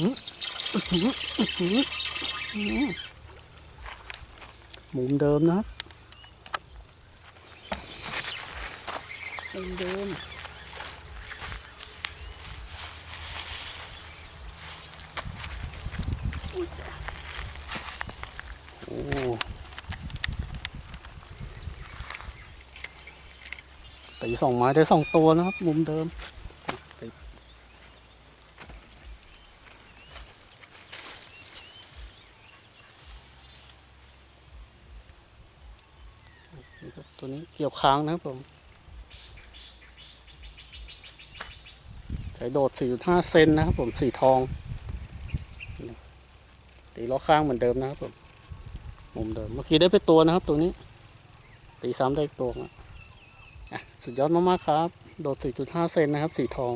มุมเดิมนะครับมุมเดิมโอ้ตีสองไม้ได้สองตัวนะครับ มุมเดิมตี นี่ครับ ตัวนี้เกี่ยวค้างนะครับผมใส่โดด 4.5 เซนนะครับผม สีทอง ตีล้อข้างเหมือนเดิมนะครับผม มุมเดิม เมื่อกี้ได้ไปตัวนะครับ ตัวนี้ ตีซ้ำได้อีกตัวนะสุดยอดมากๆครับ โดด 4.5 เซนนะครับ สีทอง